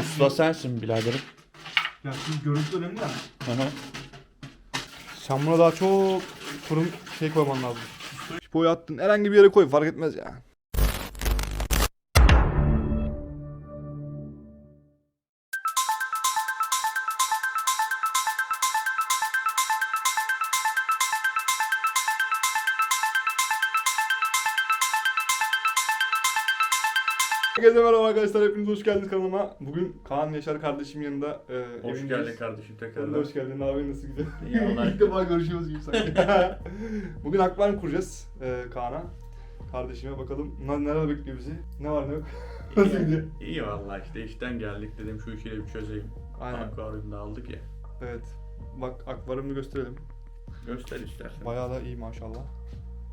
Usta sensin biraderim. Ya şimdi görüntü önemli ya. Aha. Sen buna daha çok fırın şey koyman lazım. Boyu attın herhangi bir yere koy fark etmez ya. Arkadaşlar hepiniz hoş geldiniz kanalıma. Bugün Kaan Yaşar kardeşim yanında e, Hoş evindeyiz. geldin kardeşim Sen de tekrardan. hoş geldin abi nasıl gidiyor? İyi, İlk defa görüşüyoruz gibi sanki. Bugün akvaryum kuracağız e, Kaan'a. Kardeşime bakalım neler bekliyor bizi? Ne var ne yok? Nasıl gidiyor? İyi, iyi vallahi işte işten geldik dedim şu işi de bir çözeyim. Aynen. Akvaryumda aldık ya. Evet. Bak akvaryumu gösterelim. Göster istersen. Bayağı da iyi maşallah.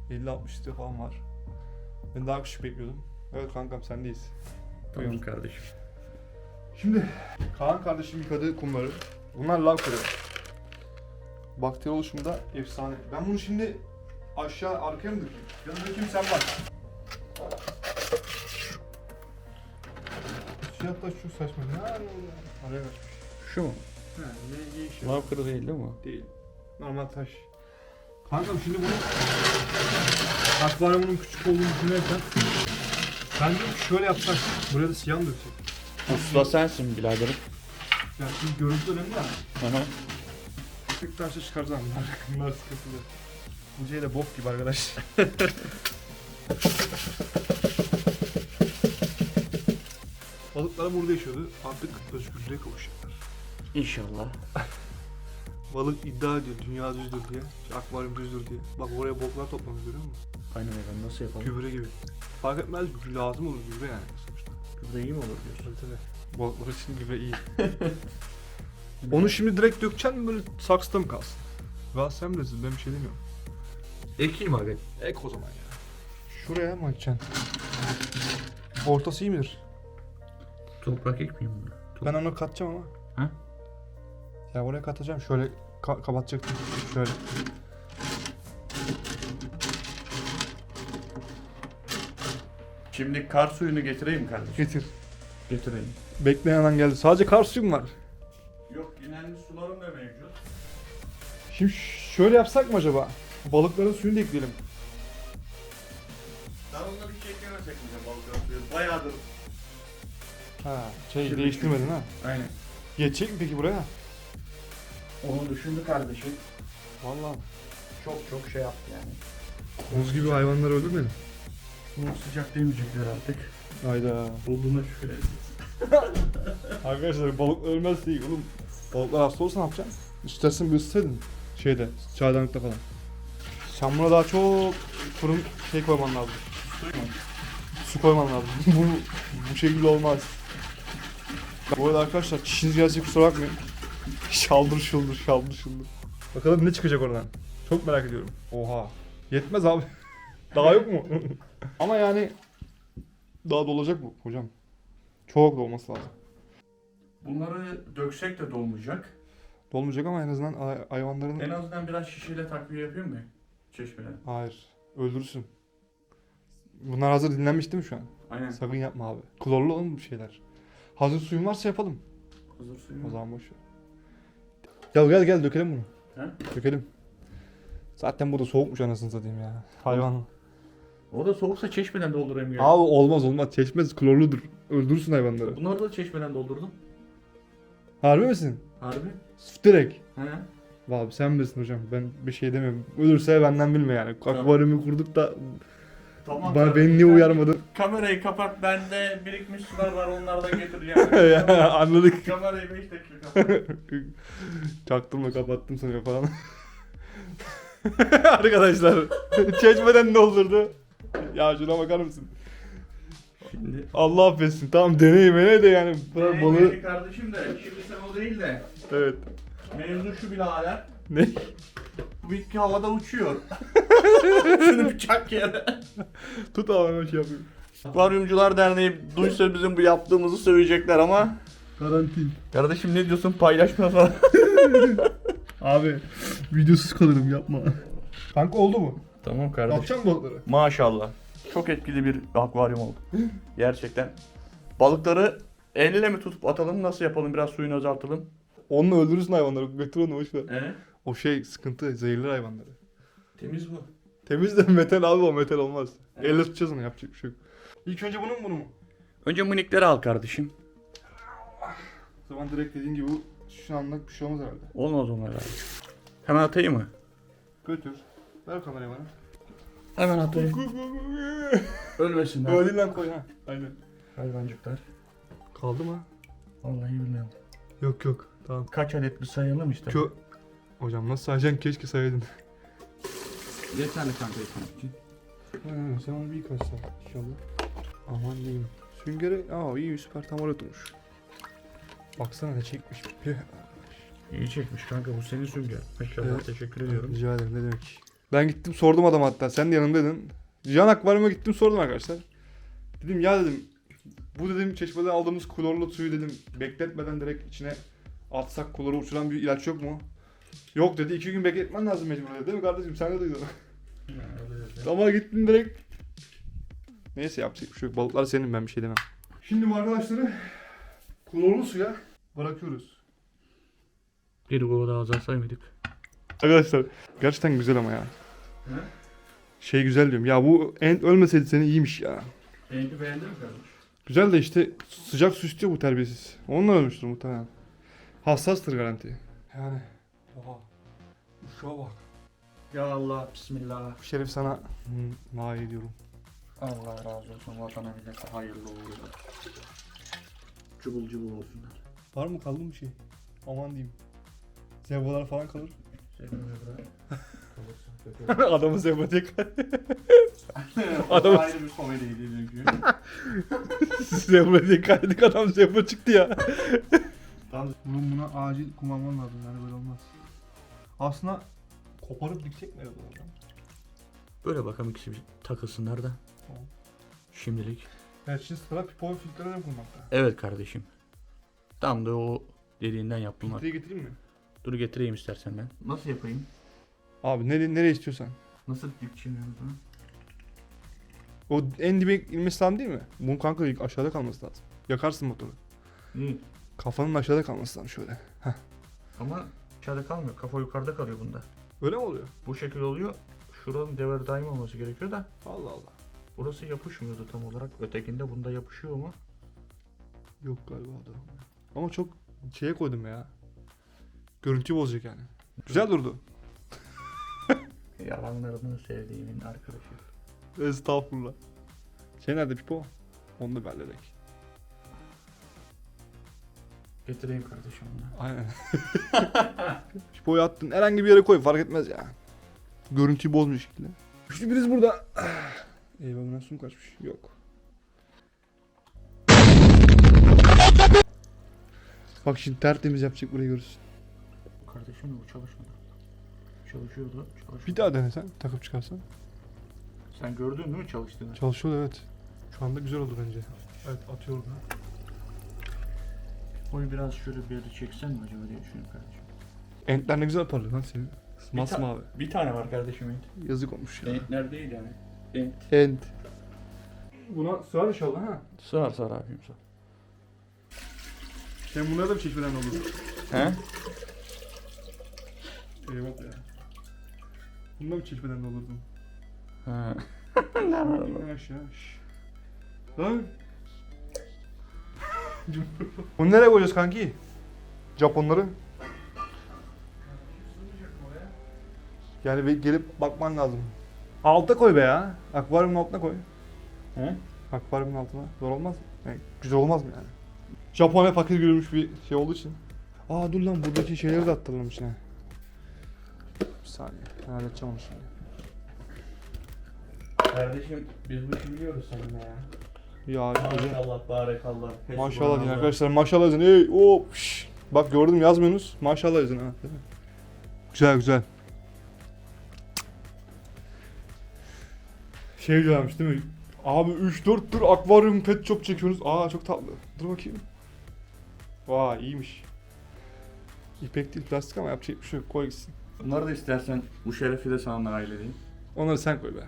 50-60 litre falan var. Ben daha küçük bekliyordum. Evet kankam sendeyiz. Tamam kardeşim. Şimdi Kaan kardeşim yıkadığı kumları. Bunlar lav kırıyor. Bakteri oluşumu da efsane. Ben bunu şimdi aşağı arkaya mı dökeyim? Ya da dökeyim sen bak. Siyah taş çok saçma. Ne? Araya kaçmış. Şu mu? He, ne iyi şey. Lav kırı değil değil mi? Değil. Normal taş. Kankam şimdi bunu akvaryumunun küçük olduğunu düşünürsen ben diyorum ki şöyle yapsak buraya da siyah mı döksek? Usta sensin biraderim. Ya şimdi görüntü önemli ya. Aha. Tek taşla çıkaracağım bunlar. Bunlar sıkıntılı. Bu şey de bok gibi arkadaş. Balıklar burada yaşıyordu. Artık özgürlüğe kavuşacaklar. İnşallah. Balık iddia ediyor dünya düzdür diye. işte akvaryum düzdür diye. Bak oraya boklar toplamış görüyor musun? Aynen efendim nasıl yapalım? Gübre gibi. Fark etmez lazım olur gübre yani sonuçta. Gübre iyi mi olur diyorsun? Tabii tabii. Balıklar için gübre iyi. Onu şimdi direkt dökeceksin mi böyle saksıda mı kalsın? Sen bilirsin ben bir şey demiyorum. Ekeyim abi. Ek o zaman ya. Şuraya mı açacaksın? Ortası iyi midir? Toprak ekmeyeyim mi? Ben onu katacağım ama. Ha? Ya oraya katacağım. Şöyle ka- kapatacaktım. Şöyle. Şimdi kar suyunu getireyim kardeşim. Getir. Getireyim. Bekleyen an geldi. Sadece kar suyum var. Yok dinlenmiş sularım da mevcut. Şimdi şöyle yapsak mı acaba? Balıkların suyunu da ekleyelim. Daha onunla bir şey eklemesek mi ya balıkların suyu? Bayağıdır. Ha, şey Şimdi- değiştirmedin ha. Aynen. Geçecek mi peki buraya? Onu düşündü kardeşim. Vallahi. Çok çok şey yaptı yani. Buz gibi hayvanlar öldürmedi. Bu sıcak demeyecekler artık. Hayda. Bulduğuna şükür. Arkadaşlar balık ölmez değil oğlum. Balıklar hasta olursa ne yapacaksın? İstersen bir ısıtaydın. Şeyde, çaydanlıkta falan. Sen buna daha çok fırın şey koyman lazım. Su koyman lazım. bu, bu şekilde olmaz. Bu arada arkadaşlar çişiniz gelse kusura bakmayın. Şaldır şuldur şaldır şuldur. Bakalım ne çıkacak oradan. Çok merak ediyorum. Oha. Yetmez abi. Daha yok mu? Ama yani daha dolacak bu hocam. Çok dolması lazım. Bunları döksek de dolmayacak. Dolmayacak ama en azından hay- hayvanların... En azından biraz şişeyle takviye yapayım mı? Çeşmeden. Hayır. Öldürürsün. Bunlar hazır dinlenmiş değil mi şu an? Aynen. Sakın yapma abi. Klorlu oğlum bu şeyler. Hazır suyun varsa yapalım. Hazır suyu O zaman boş ver. Gel gel gel dökelim bunu. He? Dökelim. Zaten bu da soğukmuş anasını satayım ya. Hayvan. O da soğuksa çeşmeden doldurayım ya. Abi olmaz olmaz. Çeşmez klorludur. Öldürürsün hayvanları. Bunları da çeşmeden doldurdum. Harbi misin? Harbi. Direkt. He. Vallahi sen bilirsin hocam. Ben bir şey demiyorum. Ölürse benden bilme yani. Akvaryumu kurduk da Tamam. bana, beni niye uyarmadın? Kamerayı kapat. Bende birikmiş sular var. Onları da getireceğim. ya anladık. Kamerayı 5 dakika kapat. Çaktırma kapattım sanıyor falan. Arkadaşlar çeşmeden ne olurdu? Ya şuna bakar mısın? Şimdi. Allah affetsin. Tamam deneyimene de yani. Ee, balığı. Kardeşim de şimdi sen o değil de Evet. mevzu şu birader. Ne? Bu bitki havada uçuyor. Şunu bir çak yere. Tut abi şey yapayım. Akvaryumcular Derneği duysa bizim bu yaptığımızı söyleyecekler ama Karantin. Kardeşim ne diyorsun paylaşma falan. Abi videosuz kalırım yapma. Kanka oldu mu? Tamam kardeşim. Yapacak mı balıkları? Maşallah. Çok etkili bir akvaryum oldu. Gerçekten. Balıkları Elle mi tutup atalım nasıl yapalım biraz suyunu azaltalım. Onunla öldürürsün hayvanları. Götür onu boş ver. He? O şey sıkıntı. Zehirler hayvanları. Temiz bu. Temiz de metal abi o metal olmaz. Elle tutacağız onu yapacak bir şey yok. İlk önce bunu mu bunu mu? Önce minikleri al kardeşim. O zaman direkt dediğin gibi bu şu anlık bir şey olmaz herhalde. Olmaz onlar abi. Hemen atayım mı? Götür. Ver kamerayı bana. Hemen atayım. Ölmesinler. Öyle lan koy ha. Aynen. Hayvancıklar. Kaldı mı? Vallahi bilmiyorum. Yok yok. Tamam. Kaç adet bir sayalım işte. Kö... Hocam nasıl sayacaksın keşke sayaydın. Yeterli kanka etmek için. Ha, sen onu bir yıkarsın inşallah. Aman diyeyim. Süngeri, aa iyi süper tam oraya oturmuş. Baksana ne çekmiş. Püh. İyi çekmiş kanka bu senin sünger. Maşallah Evet. teşekkür ediyorum. Rica ederim ne demek. Ben gittim sordum adam hatta sen de yanımdaydın. Cihan Akvaryum'a gittim sordum arkadaşlar. Dedim ya dedim bu dedim çeşmeden aldığımız klorlu suyu dedim bekletmeden direkt içine atsak kloru uçuran bir ilaç yok mu? Yok dedi iki gün bekletmen lazım mecbur dedi değil mi kardeşim sen de duydun. Ama gittim direkt. Neyse yapacak bir şey yok. Balıklar senin ben bir şey demem. Şimdi bu arkadaşları klorlu suya bırakıyoruz. Bir kova daha azalsaymıştık. Arkadaşlar gerçekten güzel ama ya. Şey güzel diyorum. Ya bu en ölmeseydi seni iyiymiş ya. Rengi beğendin mi kardeş? Güzel de işte sıcak su istiyor bu terbiyesiz. Onunla ölmüştür muhtemelen. Hassastır garanti. Yani. Oha. Şuna bak. Ya Allah bismillah. Bu şerif sana hmm, vahiy ediyorum. Allah razı olsun vatana millete hayırlı uğurlu. Cıbıl cıbıl olsunlar. Var mı kaldı mı bir şey? Aman diyeyim. Zebralar falan kalır. Adamı zebra o Adam- da ayrı bir komediydi çünkü. diye kaydık adam zebra çıktı ya. Tamam. Bunun buna acil kullanman lazım yani böyle olmaz. Aslında koparıp diksek mi acaba adam? Böyle bakalım ikisi bir takılsınlar da. Tamam. Şimdilik. Evet şimdi sıra pipo filtreleri kullanmakta. Evet kardeşim. Tam da o dediğinden yaptım. Filtreyi getireyim mi? Dur getireyim istersen ben. Nasıl yapayım? Abi nereye, nereye istiyorsan. Nasıl dikçimiyoruz bunu? O en dibe inmesi lazım değil mi? Bunun kanka ilk aşağıda kalması lazım. Yakarsın motoru. İyi. Kafanın aşağıda kalması lazım şöyle. Ama aşağıda kalmıyor. Kafa yukarıda kalıyor bunda. Öyle mi oluyor? Bu şekil oluyor. Şuranın devre daim olması gerekiyor da Allah Allah. burası yapışmıyordu tam olarak. Ötekinde bunda yapışıyor mu? Yok galiba da. Ama çok şeye koydum ya. Görüntüyü bozacak yani. Güzel durdu. Yalanlarını sevdiğimin arkadaşı. Estağfurullah. Şey nerede Pipo? Onu da belirlek. Getireyim kardeşim onu. Aynen. Pipo'yu attın herhangi bir yere koy fark etmez ya. Görüntüyü bozmuyor şekilde. Güçlü biriz burada. Eyvah bu nasıl kaçmış? Yok. Bak şimdi tertemiz yapacak burayı görürsün. Kardeşim bu çalışmadı. Çalışıyordu. Çalışıyordu. Bir daha dene sen takıp çıkarsan. Sen gördün değil mi çalıştığını? Çalışıyor evet. Şu anda güzel oldu bence. Evet atıyorum. Onu biraz şöyle bir yere çeksen mi acaba diye düşünüyorum kardeşim. Entler ne güzel parlıyor lan senin. Masmavi. Bir tane var kardeşim ent. Yazık olmuş ya. Entler değil yani. Ent. Ent. Buna sığar inşallah ha. Sağ sağ abim sağ. Sen bunlara da bir çeşmeden olur. He? Eyvah ya. Bunda bir çeşmeden olurdum. Ha. İn aşağı. şş. Lan. Bunu nereye koyacağız kanki? Japonları. Yani bir gelip bakman lazım. Alta koy be ya. Akvaryumun altına koy. He? Akvaryumun altına. Zor olmaz mı? Yani güzel olmaz mı yani? Japonya fakir görülmüş bir şey olduğu için. Aa dur lan buradaki şeyleri de attıralım içine. Saniye. Ben halledeceğim onu şimdi. Kardeşim biz bu işi biliyoruz seninle ya. Ya güzel. Maşallah barekallah. Maşallah deyin arkadaşlar. Maşallah yazın. Ey hop. şş. Bak gördüm yazmıyorsunuz. Maşallah yazın ha. Değil mi? Güzel güzel. Şey güzelmiş değil mi? Abi 3-4 tür akvaryum pet shop çekiyorsunuz. Aa çok tatlı. Dur bakayım. Vay iyiymiş. İpek değil plastik ama yapacak bir şey yok. Koy gitsin. Bunları da istersen bu şerefi de sana nail edeyim. Onları sen koy be.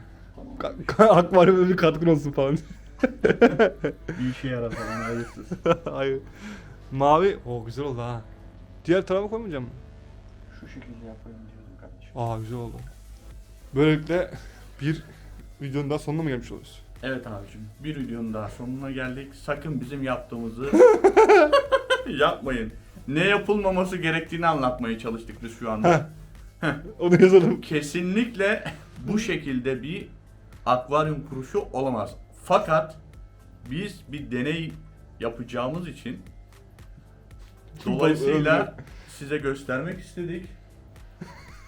Ka- akvaryuma bir katkın olsun falan. Bir işe yarar falan hayırsız. Hayır. Mavi. O güzel oldu ha. Diğer tarafa koymayacağım mı? Şu şekilde yapayım diyordum kardeşim. Aa güzel oldu. Böylelikle bir videonun daha sonuna mı gelmiş oluyoruz? Evet abicim bir videonun daha sonuna geldik. Sakın bizim yaptığımızı yapmayın. Ne yapılmaması gerektiğini anlatmaya çalıştık biz şu anda. Onu yazalım. Kesinlikle bu şekilde bir akvaryum kuruşu olamaz. Fakat biz bir deney yapacağımız için dolayısıyla size göstermek istedik.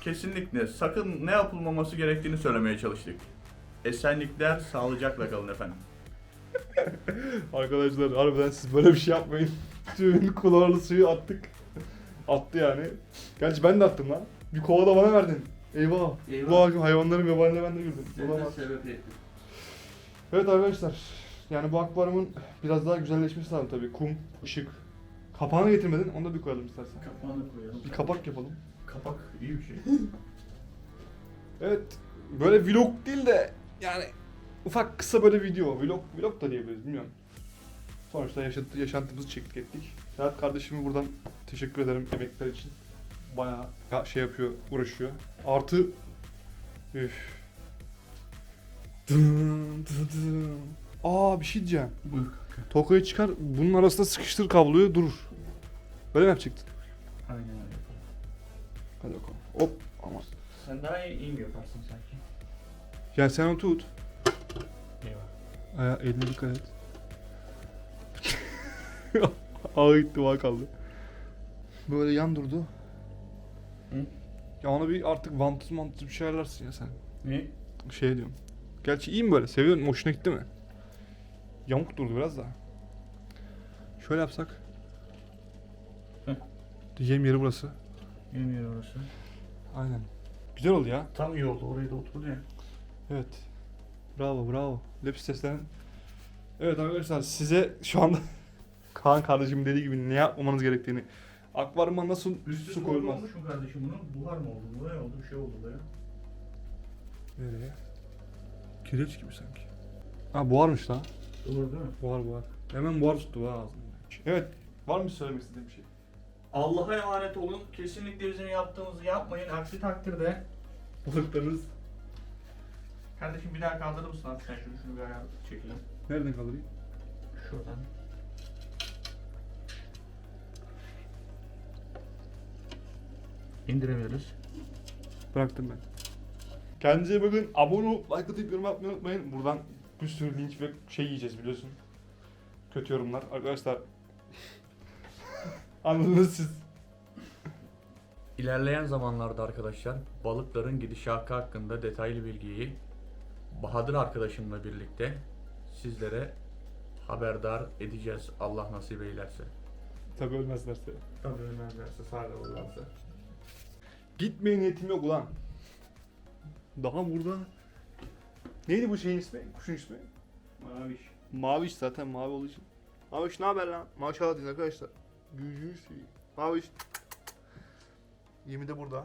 Kesinlikle sakın ne yapılmaması gerektiğini söylemeye çalıştık. Esenlikler sağlıcakla kalın efendim. Arkadaşlar harbiden siz böyle bir şey yapmayın. Tüm kulağını suyu attık. Attı yani. Gerçi ben de attım lan. Bir kova da bana verdin. Eyvah. Eyvah. Bu akşam hayvanların vebaline ben de girdim. Olamaz. Evet arkadaşlar. Yani bu akvaryumun biraz daha güzelleşmesi lazım tabii. Kum, ışık. Kapağını getirmedin. Onu da bir koyalım istersen. Kapağını koyalım. Bir kapak yapalım. Kapak iyi bir şey. Evet. Böyle vlog değil de yani ufak kısa böyle video. Vlog, vlog da diyebiliriz bilmiyorum. Sonuçta yaşantı, yaşantımızı çektik ettik. Serhat kardeşime buradan teşekkür ederim emekler için. Bayağı ya- şey yapıyor, uğraşıyor. Artı üf. Dın, dı, dı. Aa bir şey diyeceğim. Buyur kanka. Tokayı çıkar, bunun arasında sıkıştır kabloyu durur. Böyle mi yapacaktın? Aynen öyle. Hadi bakalım. Hop ama. Sen daha iyi, iyi yaparsın sanki. Yani sen onu tut. Eyvah. Aya eline dikkat et. Ağa gitti ağa kaldı. Böyle yan durdu. Hı? Ya ona bir artık vantuz mantuz bir şey ayarlarsın ya sen. Ne? Şey diyorum. Gerçi iyi mi böyle? Seviyorsun. Hoşuna gitti mi? Yamuk durdu biraz da. Şöyle yapsak. Hı. Diyeceğim yeri burası. Benim yer orası. Aynen. Güzel oldu ya. Tam iyi oldu oraya da oturdu ya. Evet. Bravo bravo. Lep seslerin. Evet arkadaşlar size şu anda Kaan kardeşim dediği gibi ne yapmamanız gerektiğini akvaryuma nasıl Üstü su koyulmaz. olmuş mu kardeşim bunun? Buhar mı oldu? Bu ne oldu? Bir şey oldu buraya. Nereye? Kireç gibi sanki. Ha buharmış lan. Olur değil mi? Buhar buhar. Hemen buhar tuttu ha ağzımda. Evet. Var mı söylemek istediğin bir şey? Allah'a emanet olun. Kesinlikle bizim yaptığımızı yapmayın. Aksi takdirde Balıklarınız Kardeşim bir daha kaldırır mısın artık sen şunu, şunu bir ayağa çekelim. nereden kaldırayım? Şuradan. İndirebiliriz. Bıraktım ben. Kendinize iyi bakın. Abone olup like atıp yorum yapmayı unutmayın. Buradan bir sürü linç ve şey yiyeceğiz biliyorsun. Kötü yorumlar. Arkadaşlar anladınız siz. İlerleyen zamanlarda arkadaşlar balıkların gidişatı hakkında detaylı bilgiyi Bahadır arkadaşımla birlikte sizlere haberdar edeceğiz Allah nasip eylerse. Tabii ölmezlerse. Tabii ölmezlerse sağ olurlarsa. Gitmeye niyetim yok ulan. Daha burada. Neydi bu şeyin ismi? Kuşun ismi? Maviş. Maviş zaten mavi olduğu için. Maviş ne haber lan? Maşallah deyin arkadaşlar. Büyücüyü seveyim. Maviş. Yemi de burada.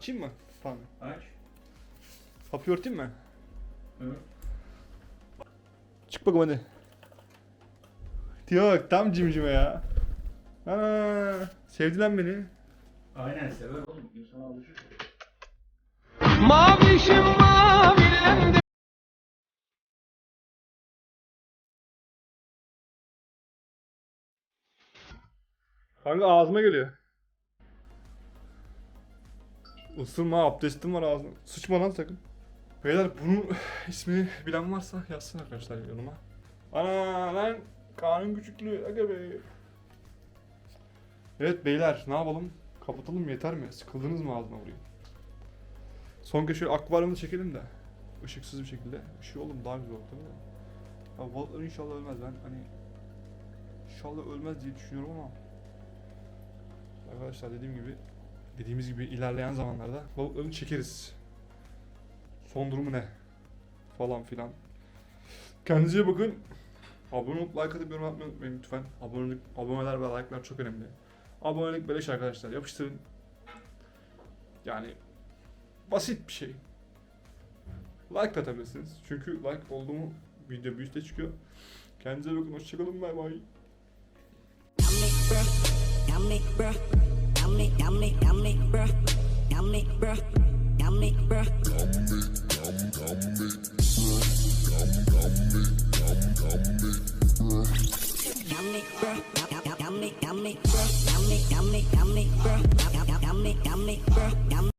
Kim mi? Tamam. Aç. Kapıyı örteyim mi? Evet. Çık bakalım hadi. Yok tam cimcime ya. Ana, sevdi lan beni. Aynen sever oğlum. İnsan alışır. Mavişim mavilendi Kanka ağzıma geliyor. Isırma abdestim var ağzına. Sıçma lan sakın. Beyler bunun ismini bilen varsa yazsın arkadaşlar yoruma. Ana lan Kaan'ın küçüklüğü aga be. Evet beyler ne yapalım? Kapatalım yeter mi? Sıkıldınız mı ağzıma vurayım? Son şöyle akvaryumu çekelim de. Işıksız bir şekilde. Işığı oğlum daha güzel olur değil mi? Ya balıklar inşallah ölmez ben hani İnşallah ölmez diye düşünüyorum ama Arkadaşlar dediğim gibi dediğimiz gibi ilerleyen zamanlarda balıklarını çekeriz. Son durumu ne? Falan filan. Kendinize bakın. Abone olup like atıp yorum atmayı unutmayın lütfen. Abonelik, aboneler ve like'lar çok önemli. Abonelik beleş arkadaşlar. Yapıştırın. Yani basit bir şey. Like atabilirsiniz. Çünkü like olduğumu video bir üstte çıkıyor. Kendinize bakın. Hoşçakalın. Bay bay. Yummy, bruh. Yummy, yummy, bruh. Yummy, yummy, bruh. Yummy.